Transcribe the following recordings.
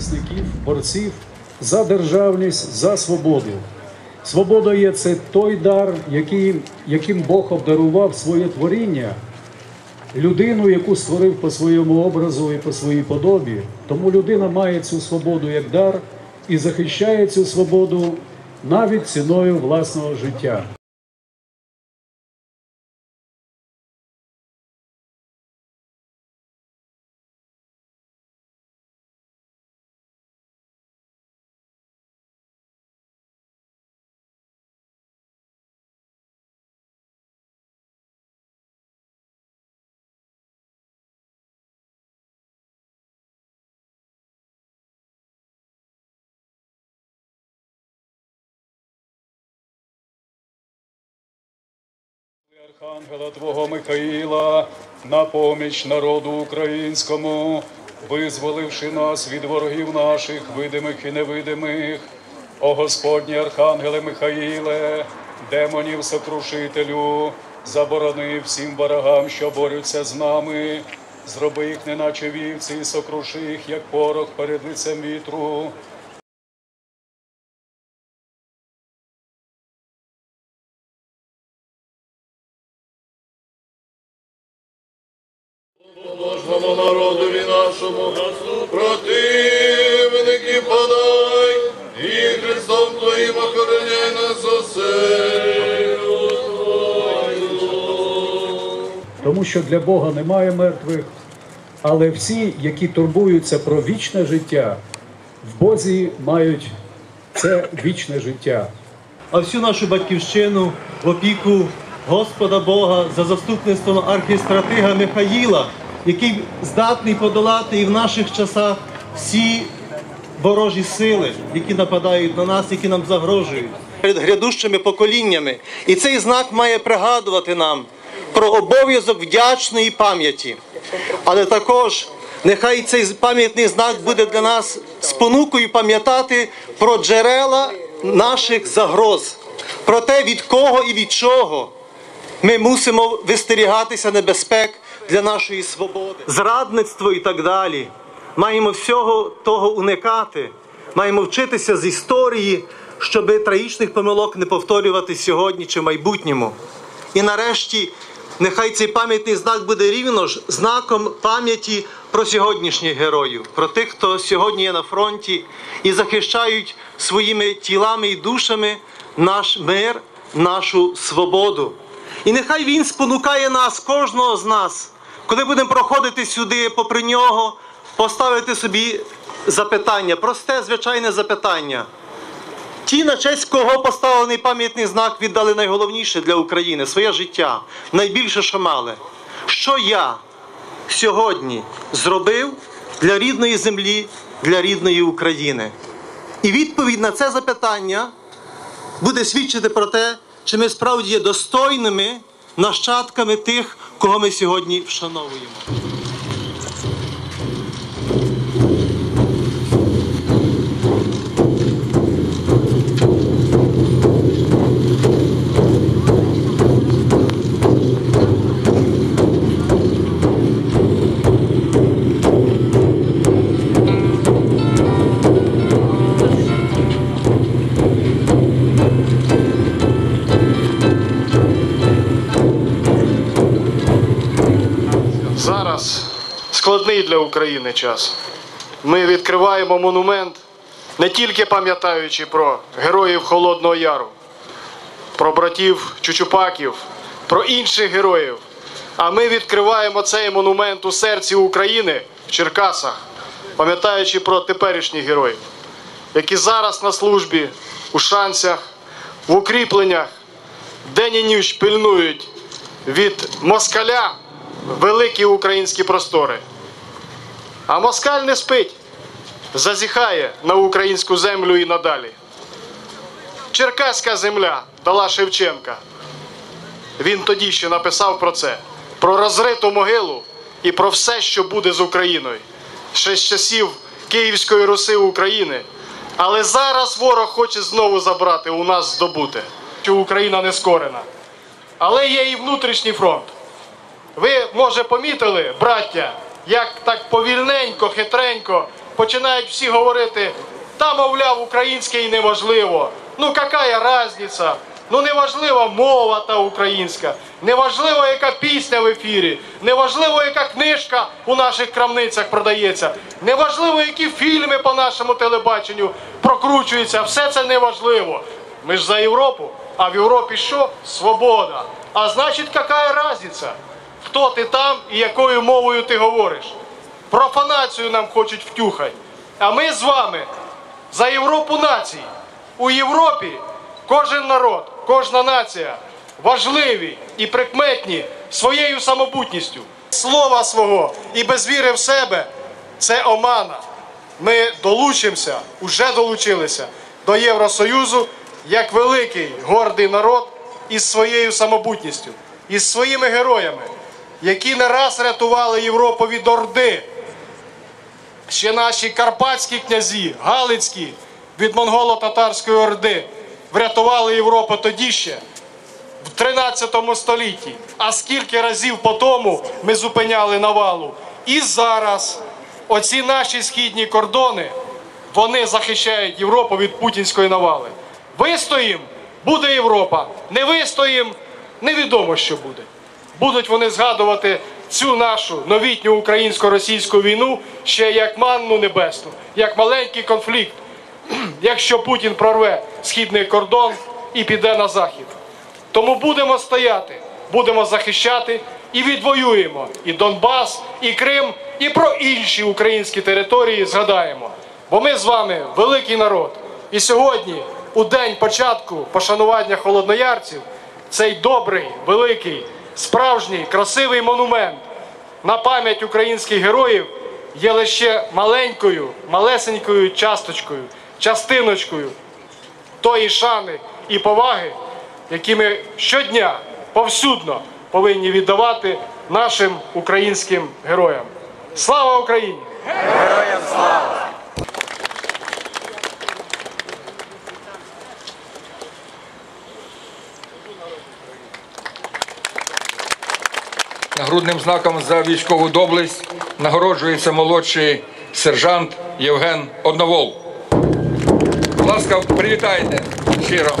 захисників, борців за державність, за свободу. Свобода є це той дар, який, яким Бог обдарував своє творіння, людину, яку створив по своєму образу і по своїй подобі. Тому людина має цю свободу як дар і захищає цю свободу навіть ціною власного життя. Архангела Твого Михаїла на поміч народу українському, визволивши нас від ворогів наших, видимих і невидимих. О Господні Архангеле Михаїле, демонів сокрушителю, заборони всім ворогам, що борються з нами. Зроби їх, неначе вівці, і сокруши їх, як порох перед лицем вітру. Тому що для Бога немає мертвих, але всі, які турбуються про вічне життя, в Бозі мають це вічне життя. а всю нашу батьківщину в опіку Господа Бога за заступництвом архістратига Михаїла, який здатний подолати і в наших часах всі ворожі сили, які нападають на нас, які нам загрожують. Перед грядущими поколіннями. І цей знак має пригадувати нам про обов'язок вдячної пам'яті. Але також нехай цей пам'ятний знак буде для нас спонукою пам'ятати про джерела наших загроз, про те, від кого і від чого ми мусимо вистерігатися небезпек для нашої свободи. Зрадництво і так далі. Маємо всього того уникати, маємо вчитися з історії, щоб трагічних помилок не повторювати сьогодні чи в майбутньому. І нарешті, нехай цей пам'ятний знак буде рівно ж знаком пам'яті про сьогоднішніх героїв, про тих, хто сьогодні є на фронті і захищають своїми тілами і душами наш мир, нашу свободу. І нехай він спонукає нас, кожного з нас, коли будемо проходити сюди, попри нього, поставити собі запитання, просте, звичайне запитання. Ті, на честь кого поставлений пам'ятний знак, віддали найголовніше для України своє життя, найбільше, що мали. Що я сьогодні зробив для рідної землі, для рідної України? І відповідь на це запитання буде свідчити про те, чи ми справді є достойними нащадками тих, кого ми сьогодні вшановуємо. Складний для України час. Ми відкриваємо монумент, не тільки пам'ятаючи про героїв Холодного Яру, про братів Чучупаків, про інших героїв. А ми відкриваємо цей монумент у серці України в Черкасах, пам'ятаючи про теперішніх героїв, які зараз на службі у шансях, в укріпленнях, день і ніч пильнують від москаля великі українські простори. А москаль не спить, зазіхає на українську землю і надалі. Черкаська земля дала Шевченка. Він тоді ще написав про це, про розриту могилу і про все, що буде з Україною. Ще з часів Київської Руси України. Але зараз ворог хоче знову забрати у нас здобути, що Україна не скорена. Але є і внутрішній фронт. Ви, може, помітили, браття, як так повільненько, хитренько починають всі говорити, та, мовляв, українське і неможливо. Ну, яка різниця? Ну, неважлива мова та українська, неважливо, яка пісня в ефірі, неважливо, яка книжка у наших крамницях продається, неважливо, які фільми по нашому телебаченню прокручуються. Все це неважливо. Ми ж за Європу, а в Європі що? Свобода. А значить, яка різниця? Хто ти там і якою мовою ти говориш? Профанацію нам хочуть втюхати. А ми з вами за Європу націй. У Європі кожен народ, кожна нація важливі і прикметні своєю самобутністю. Слова свого і без віри в себе це омана. Ми долучимося, уже долучилися до Євросоюзу як великий гордий народ із своєю самобутністю, із своїми героями, які не раз рятували Європу від Орди. Ще наші карпатські князі, Галицькі від монголо-татарської орди врятували Європу тоді ще, в 13 столітті. А скільки разів по тому ми зупиняли навалу. І зараз оці наші східні кордони вони захищають Європу від путінської навали. Вистоїм буде Європа. Не вистоїм, невідомо, що буде. Будуть вони згадувати цю нашу новітню українсько-російську війну ще як манну небесну, як маленький конфлікт, якщо Путін прорве східний кордон і піде на захід. Тому будемо стояти, будемо захищати і відвоюємо і Донбас, і Крим, і про інші українські території згадаємо. Бо ми з вами великий народ. І сьогодні, у день початку пошанування холодноярців, цей добрий, великий, справжній, красивий монумент на пам'ять українських героїв є лише маленькою, малесенькою часточкою, частиночкою тої шани і поваги, які ми щодня повсюдно повинні віддавати нашим українським героям. Слава Україні! Нагрудним знаком за військову доблесть нагороджується молодший сержант Євген Одновол. Будь ласка, привітайте щиро.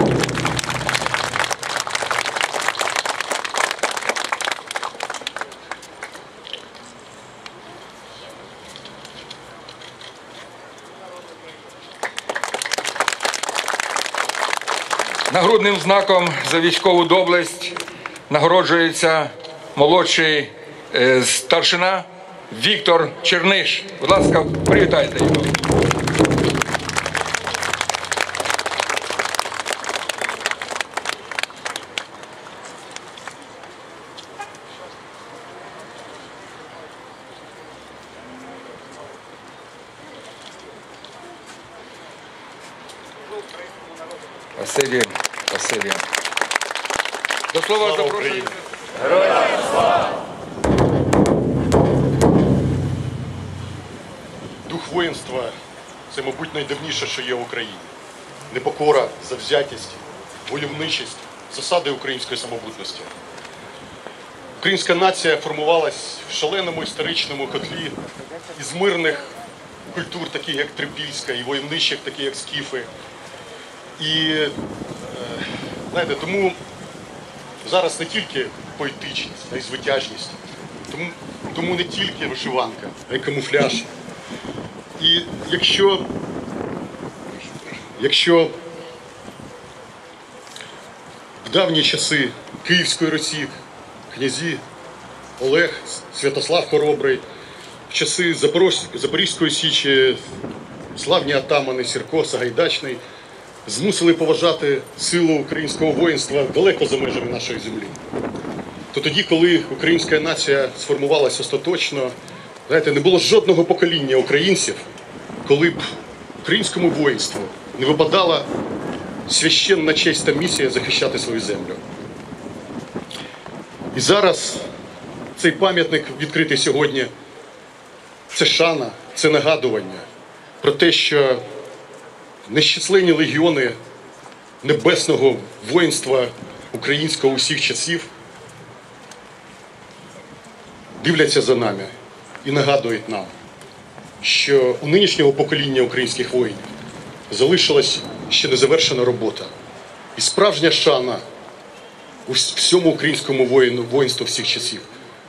Нагрудним знаком за військову доблесть нагороджується молодший е, старшина Віктор Черниш. Будь ласка, привітайте його. Спасибі, спасибі. До слова запрошую. Дух воїнства це, мабуть, найдавніше, що є в Україні. Непокора, завзятість, войовничість, засади української самобутності. Українська нація формувалась в шаленому історичному котлі із мирних культур, таких як Трипільська, і войовничих, таких як Скіфи. І е, знаєте, тому зараз не тільки поетичність, а й звитяжність. Тому, тому не тільки вишиванка, а й камуфляж. І якщо, якщо в давні часи Київської Росії князі Олег, Святослав Хоробрий, в часи Запорізької Січі, славні атамани Сірко, Сагайдачний змусили поважати силу українського воїнства далеко за межами нашої землі. То тоді, коли українська нація сформувалася остаточно, знаєте, не було жодного покоління українців, коли б українському воїнству не випадала священна честь та місія захищати свою землю. І зараз цей пам'ятник відкритий сьогодні. Це шана, це нагадування про те, що нещасливі легіони небесного воїнства українського усіх часів дивляться за нами і нагадують нам, що у нинішнього покоління українських воїнів залишилась ще незавершена робота. І справжня шана у всьому українському воїну, воїнству всіх часів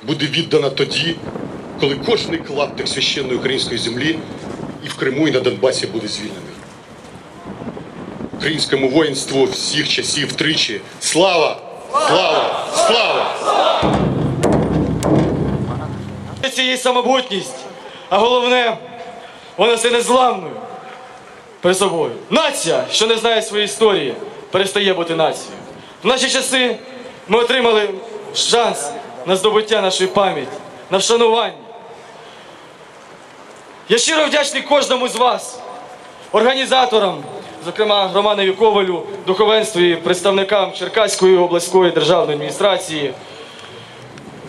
буде віддана тоді, коли кожний клаптик священної української землі і в Криму, і на Донбасі буде звільнений. Українському воїнству всіх часів тричі. Слава! Слава! Слава! Це її самобутність, а головне, вона все незламною перед собою. Нація, що не знає своєї історії, перестає бути нацією. В наші часи ми отримали шанс на здобуття нашої пам'яті, на вшанування. Я щиро вдячний кожному з вас, організаторам, зокрема Романові Ковалю, духовенству і представникам Черкаської обласної державної адміністрації.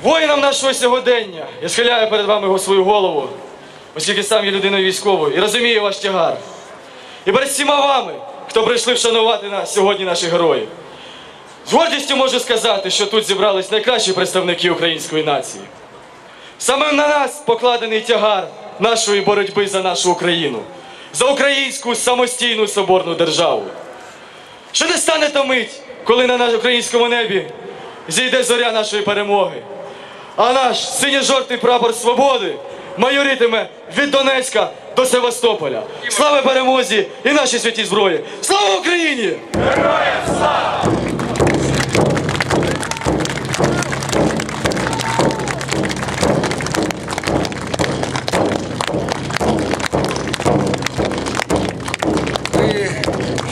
Воїнам нашого сьогодення я схиляю перед вами його свою голову, оскільки сам є людиною військовою і розумію ваш тягар. І перед всіма вами, хто прийшли вшанувати нас сьогодні наших героїв. З гордістю можу сказати, що тут зібрались найкращі представники української нації. Саме на нас покладений тягар нашої боротьби за нашу Україну, за українську самостійну соборну державу. Що не стане та мить, коли на українському небі зійде зоря нашої перемоги, а наш синьо-жовтий прапор свободи майоритиме від Донецька до Севастополя. Слава перемозі і нашій святій зброї! Слава Україні!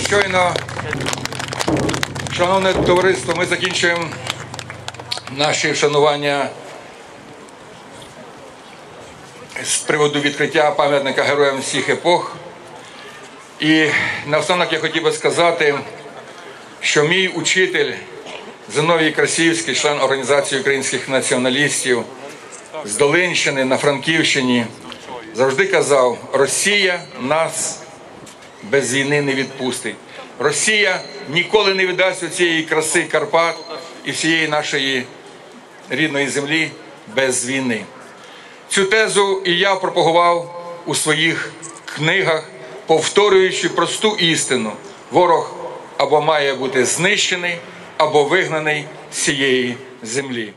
І щойно, шановне товариство, ми закінчуємо наші вшанування з приводу відкриття пам'ятника героям всіх епох. І наостанок я хотів би сказати, що мій учитель Зиновій Красівський, член Організації українських націоналістів з Долинщини на Франківщині, завжди казав: Росія нас без війни не відпустить. Росія ніколи не віддасть цієї краси Карпат і всієї нашої рідної землі без війни. Цю тезу і я пропагував у своїх книгах, повторюючи просту істину: ворог або має бути знищений, або вигнаний з цієї землі.